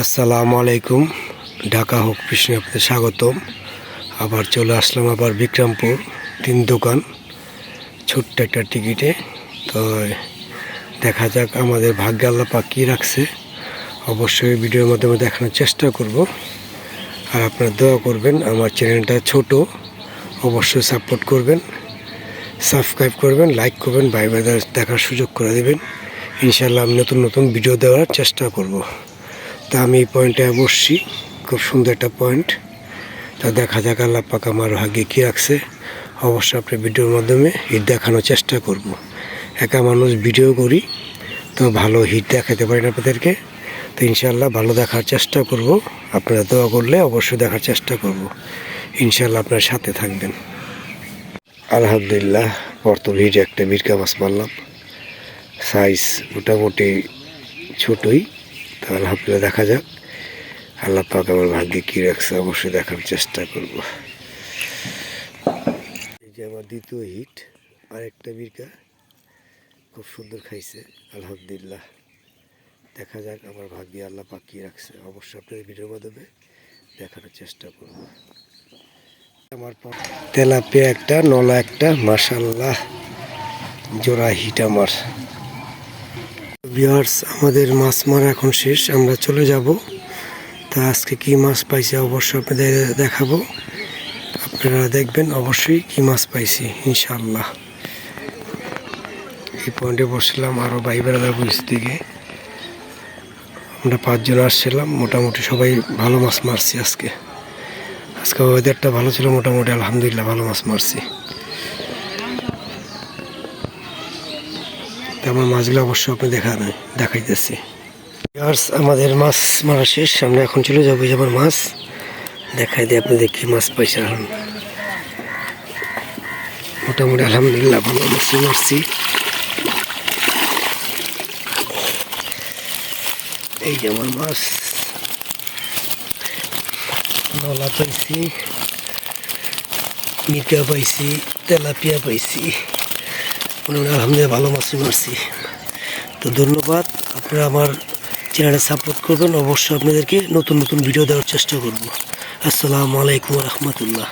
আসসালামু আলাইকুম। ঢাকা হোক কৃষ্ণ আপনাদের স্বাগতম। আবার চলে আসলাম আবার বিক্রমপুর, তিন দোকান, ছোট্ট একটা টিকিটে। তো দেখা যাক আমাদের ভাগ্য আল্লাহ পাক কী রাখছে। অবশ্যই ভিডিওর মাধ্যমে দেখানোর চেষ্টা করব। আর আপনারা দোয়া করবেন, আমার চ্যানেলটা ছোট, অবশ্যই সাপোর্ট করবেন, সাবস্ক্রাইব করবেন, লাইক করবেন, ভাই দেখার সুযোগ করে দেবেন। ইনশাল্লাহ আমি নতুন নতুন ভিডিও দেওয়ার চেষ্টা করব। তা আমি এই পয়েন্টে বসছি। খুব সুন্দর একটা পয়েন্ট তা দেখা যাক, আল্লাহ পাক আমার ভাগ্যে কী রাখছে। অবশ্য আপনি ভিডিওর মাধ্যমে হিট দেখানোর চেষ্টা করব। একা মানুষ ভিডিও করি, তো ভালো হিট দেখাতে পারি না আপনাদেরকে। তো ইনশাল্লাহ ভালো দেখার চেষ্টা করব। আপনারা দোয়া করলে অবশ্যই দেখার চেষ্টা করব। ইনশাল্লাহ আপনার সাথে থাকবেন। আলহামদুলিল্লাহ, প্রথম হিট একটা মিরকা মাছ মারলাম। সাইজ মোটামুটি ছোটই। তো আলহামদুলিল্লাহ দেখা যাক। আল্লাহ পাক আমার ভাগ্যে কী রাখছে, অবশ্যই দেখার চেষ্টা করব। এই যে আমার দ্বিতীয় হিট, আরেকটা মিরকা খুব সুন্দর খাইছে, আলহামদুলিল্লাহ। দেখা যাক আমার ভাগ্যে আল্লাহ পাক কী রাখছে, অবশ্যই আপনাদের ভিডিওর মাধ্যমে দেখানোর চেষ্টা করব। আমার তেলাপিয়া একটা, নলা একটা মাশাল্লাহ জোড়া হিট আমার। ভিউয়ার্স, আমাদের মাছ মারা এখন শেষ, আমরা চলে যাব। তা আজকে কি মাছ পাইছি অবশ্যই আপনাদের দেখাবো। আপনারা দেখবেন অবশ্যই কি মাছ পাইছি ইনশাল্লাহ এই পয়েন্টে বসলাম আরও ভাই বেড়াদার বুঝ থেকে আমরা পাঁচজন আসছিলাম, মোটামুটি সবাই ভালো মাছ মারছি আজকে। আজকে ওয়েদারটা ভালো ছিল, মোটামুটি আলহামদুলিল্লাহ ভালো মাছ মারছি। তো আমার মাছগুলো অবশ্যই আপনি দেখা দেখাইতেছি। আমাদের মাছ মারা শেষ, আমরা এখন চলে যাব এই যে আমার মাছ। দেখাই দিই আপনাদের কি মাছ পাইছে এখন। মোটামুটি আলহামদুলিল্লাহ ভালো মাছ মারছি। এই যে আমার মাছ। নলা পাইছি মিকা পাইছি, তেলাপিয়া পাইছি। মোটামুটি আলহামদুলিল্লাহ ভালো মাছি মারছি তো ধন্যবাদ, আপনারা আমার চ্যানেলে সাপোর্ট করবেন। অবশ্যই আপনাদেরকে নতুন নতুন ভিডিও দেওয়ার চেষ্টা করব। আসসালামু আলাইকুম রহমতুল্লাহ।